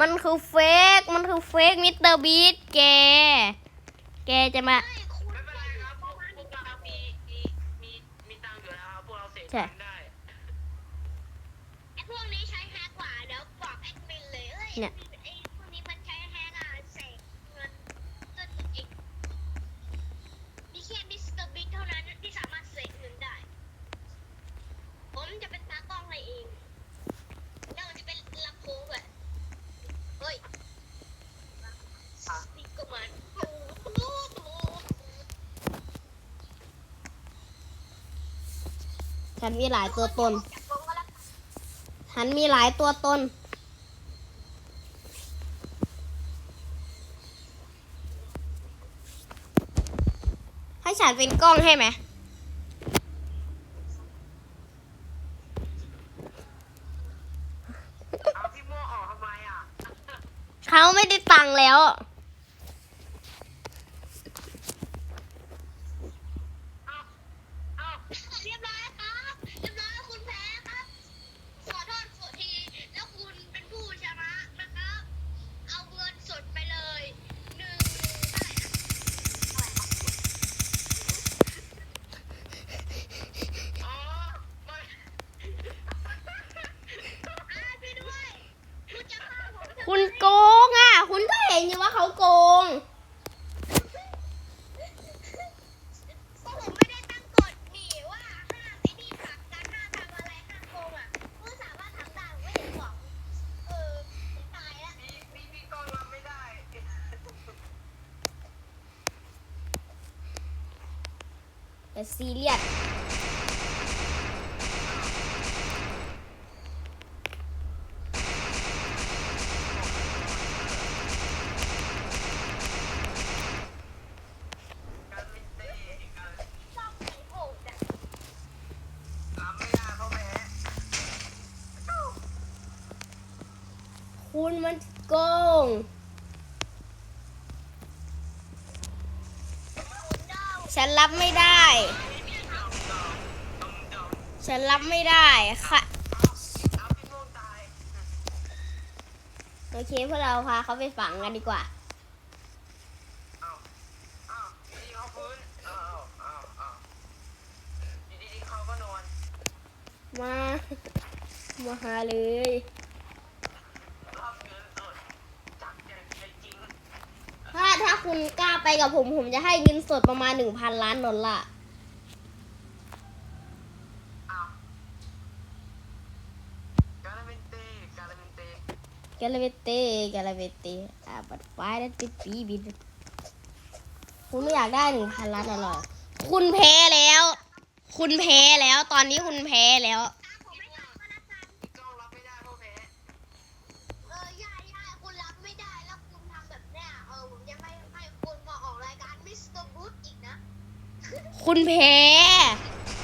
มันคือเฟก มันคือเฟกมิสเตอร์บีทแก แกจะมาไม่คุณไม่เป็นไรครับพวกพวกเรามีมีมีมีตังค์อยู่แล้วครับพวกเราเสกใช่ตังค์ได้ ไอ้พวกนี้ใช้แฮกกว่าเดี๋ยวบอกแอดมินเลยเอ้ยเนี่ยไอ้พวกนี้มันใช้แฮกอะเสกเงินเงินอีกมีแค่มิสเตอร์บิ๊กเท่านั้นที่สามารถเสกเงินได้ ผมจะเป็นตากล้องให้เองแล้วมันจะเป็นลำโพงด้วยเฮ้ยนี่ก็มันโอ้โห ฉันมีหลายตัวตน ฉันมีหลายตัวตน ให้ฉันเป็นกล้องให้ไหม เอาพี่โม่ออกทำไมอะ เขาไม่ได้ตังค์แล้ว เอาเอา เรียบร้อยครับเรียบร้อยคุณแพ้ครับ ขอโทษขอที แล้วคุณเป็นผู้ชนะนะครับ เอาเงินสดไปเลยหนึ่งเท่าไหร่นะเท่าไหร่ครับ อ๋อไม่ อ่าช่วยด้วยคุณจะฆ่าผมทำไม คุณโกงอะ คุณก็เห็นอยู่ว่าเขาโกง ก็ผมไม่ได้ตั้งกฎนี่ว่าห้ามไอ้นี่ผลักกันห้ามทำอะไรห้ามโกงอะคุณสามารถทำได้ผมไม่เห็นบอกเออผมตายแล้ว พี่พี่พี่กล้องรับไม่ได้ แต่ซีเรียส การมินเต้การ ชอบผีโหดอะ รับไม่ได้ เพราะแพ้คุณมันโกง คุณเดา ฉันรับไม่ได้ ฉันรับไม่ได้ค่ะ โอเคพวกเราพาเขาไปฝังกันดีกว่าามา มาหาเลยถ้าถ้าคุณกล้าไปกับผม ผมจะให้เงินสดประมาณหนึ่งพันล้านดอลลาร์ เอาการมินเต้การมินเต้ แกลาเวเต้แกลาเวเต้อาบัดไฟนั่นติดปีบิน คุณไม่อยากได้หนึ่งพันล้านดอลลาร์คุณแพ้แล้ว คุณแพ้แล้ว ตอนนี้คุณแพ้แล้วตามผมไม่ทันก็แล้วกันพี่ก้องรับไม่ได้เพราะแพ้เออย่าย่าคุณรับไม่ได้แล้วคุณทำแบบเนี้ยเออผมจะไม่ให้คุณมาออกรายการมิสเตอร์บูธอีกนะคุณแพ้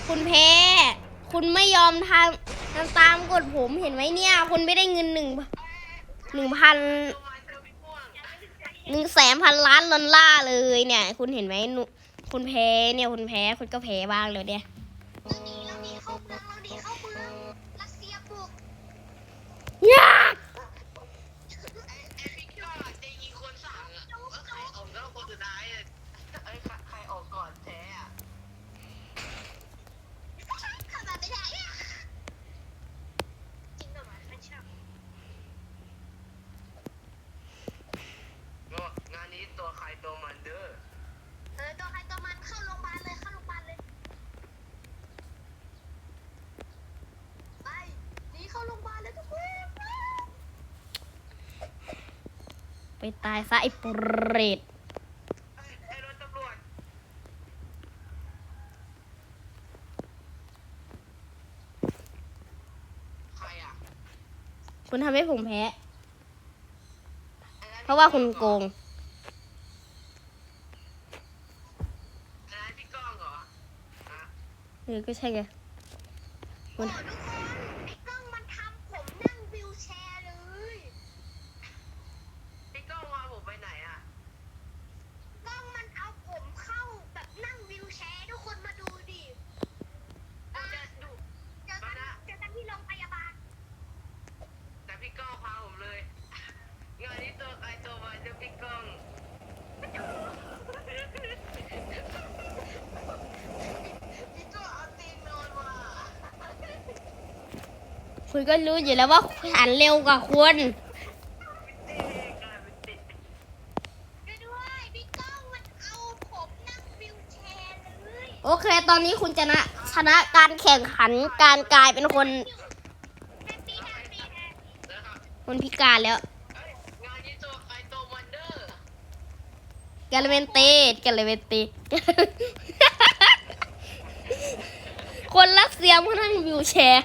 คุณแพ้ คุณไม่ยอมทำทำตามกฎผมเห็นไหมเนี่ย คุณไม่ได้เงินหนึ่ง หนึ่งพันทำไมเธอไม่ม่วงหนึ่งแสนพันล้านดอลลาร์เลยเนี่ย คุณเห็นไหมหนูคุณแพ้เนี่ยคุณแพ้คุณก็แพ้บ้างเลยเนี่ยเราหนีเราหนีเข้าเมืองเราหนีเข้าเมืองรัสเซียบุกยาก ไอ้ไอ้พี่ก้องอะจะยิงคนสั่งอะแล้วใครออกแล้วคนสุดท้ายอะไอ้ยใครใครออกก่อนแพ้อะ เข้ามาไม่ได้อะจริงเหรอวะไม่ใช่ ก็งานนี้ตัวใครตัวมันเด้อ เออตัวใครตัวมันเข้าโรงพยาบาลเลยเข้าโรงพยาบาลเลยไปหนีเข้าโรงพยาบาลเลยทุกคน ไปตายซะไอ้เปรตไอ้ไอ้รถตำรวจใครอะคุณทำให้ผมแพ้ไอ้นั้นเพราะว่าคุณโกงไอ้นั้นพี่ก้องเหรอฮะ เออก็ใช่ไงโอ้ทุ คุณก็รู้อยู่แล้วว่าฉันเร็วกว่าคุณโอเค ตอนนี้คุณชนะชนะการแข่งขันการกลายเป็นคน คนพิการแล้วกาลเมนเตกาลเวนเตคนรักเสียมันนั่งวิวแชร์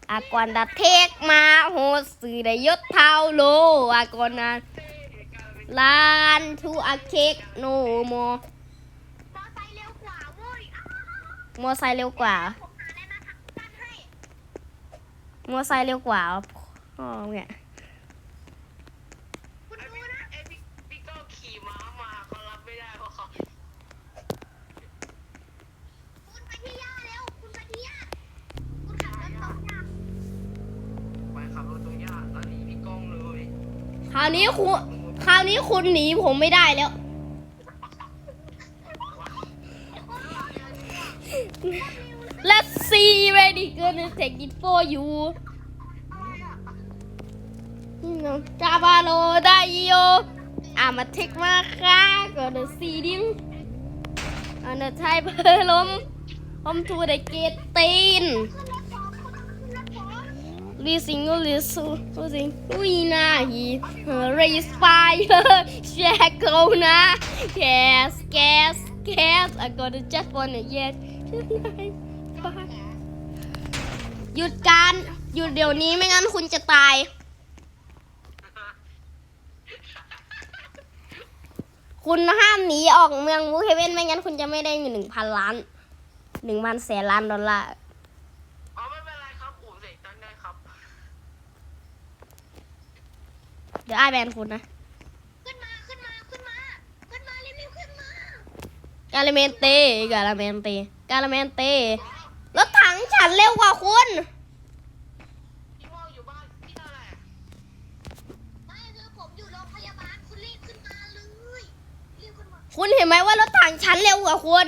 อบอากอนดาเทกมาโหสื่อได้ยศเท่าโลอากอนนาลานทูอาเคกโนโมมอไซค์เร็วกว่าเว้ยอ้าวมอไซค์เร็วกว่าผมหาอะไรมาทำกันให้มอไซค์เร็วกว่าอ๋อเนี่ย คุณ ไอ้ ดู พี่ นะ ไอ้พี่พี่ก้องขี่ม้ามาเขารับไม่ได้เพราะเขา คุณไปที่ย่าเร็ว คุณไปที่ย่าคุณขับรถตรงย่า ไปขับรถตรงย่าแล้วหนีพี่ก้องเลย คราว นี้คุณคราวนี้คุณหนีผมไม่ได้แล้ว Let's see ready gonna take it for you จาบาโลได้โยอามาเทคมาค่ะ gonna see him อันเดอร์ไทเบอร์ลม Home to the gate ตีนขึ้นรถ Listen, listen, listen. We not here. Raise fire. Shackle now. Gas, gas, gas. I got to just wanna yet. หยุดการหยุดเดี๋ยวนี้ไม่งั้นคุณจะตาย คุณห้ามหนีออกเมืองมูเฮเวนไม่งั้นคุณจะไม่ได้เงินหนึ่งพันล้านหนึ่งพันแสนล้านดอลลาร์ อ๋อไม่เป็นไรครับอู๋เสกตั้งได้ครับ เดี๋ยวไอ้ายแบนคุณนะขึ้นมาขึ้นมาขึ้นมาขึ้นมาเร็วๆขึ้นมากาลเมนเตกาลเมนเตกาลเมนเตรถถังฉันเร็วกว่าคุณพี่โมอยู่บ้านพี่อะไรไม่คือผมอยู่โรงพยาบาลคุณรีบขึ้นมาเลยรีบขึ้นมาคุณเห็นไหมว่ารถถังฉันเร็วกว่าคุณ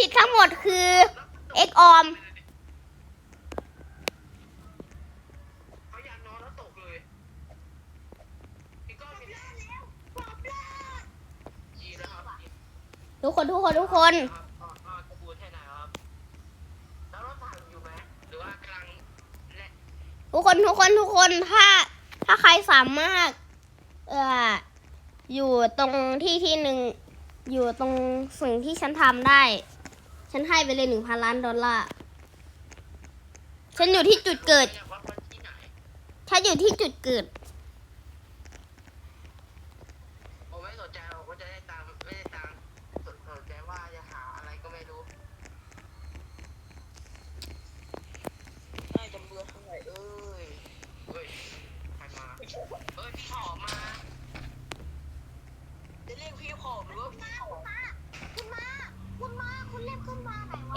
ผิดทั้งหมดคือเอ็กออมเขาอยากนอนแล้วตกเลยพี่ก้องมียีแล้วครับทุกคนทุกคนทุกคน ครับอ๋ออ๋อกระบวนแค่ไหนครับ แล้วรถถังอยู่ไหมหรือว่ากำลังและทุกคนทุกคนทุกคนถ้า ถ้าใครสามารถเอ่ออยู่ตรงที่ที่หนึ่งอยู่ตรงสิ่งที่ฉันทำได้ ฉันให้ไปเลยหนึ่งพันล้านดอลลาร์ ฉันอยู่ที่จุดเกิด ฉันอยู่ที่จุดเกิด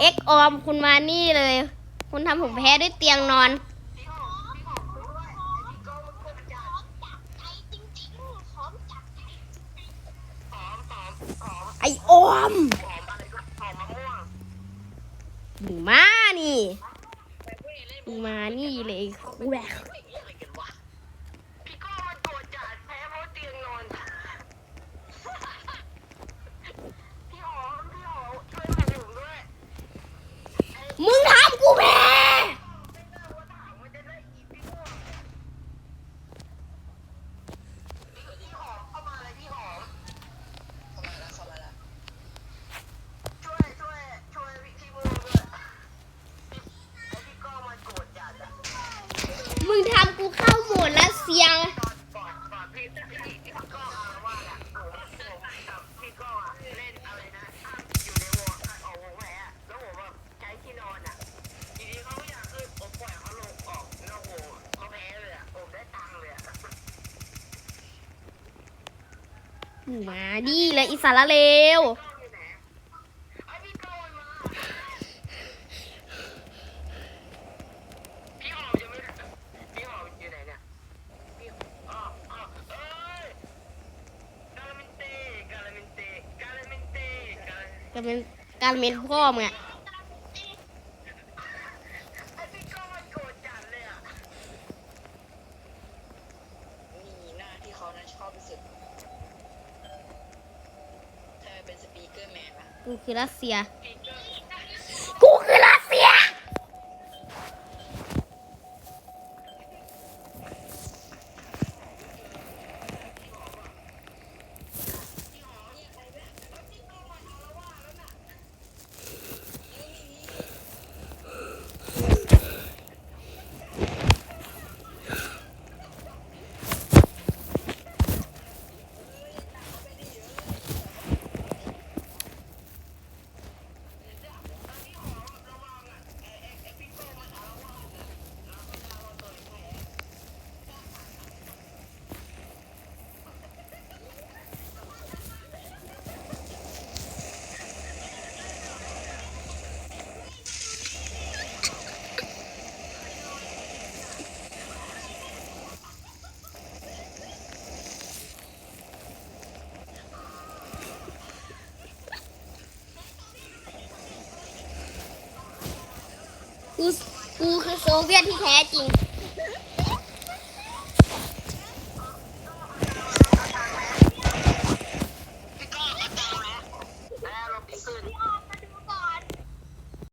เอ็กออมคุณมานี่เลย คุณทำผมแพ้ด้วยเตียงนอน ไอออมมึงมานี่มึงมานี่เลยแหวก มาดีและอิสระเร็วการเป็นการเป็นพ่อมึงอะ คือรัสเซีย คือคือโซเวียตที่แท้จริง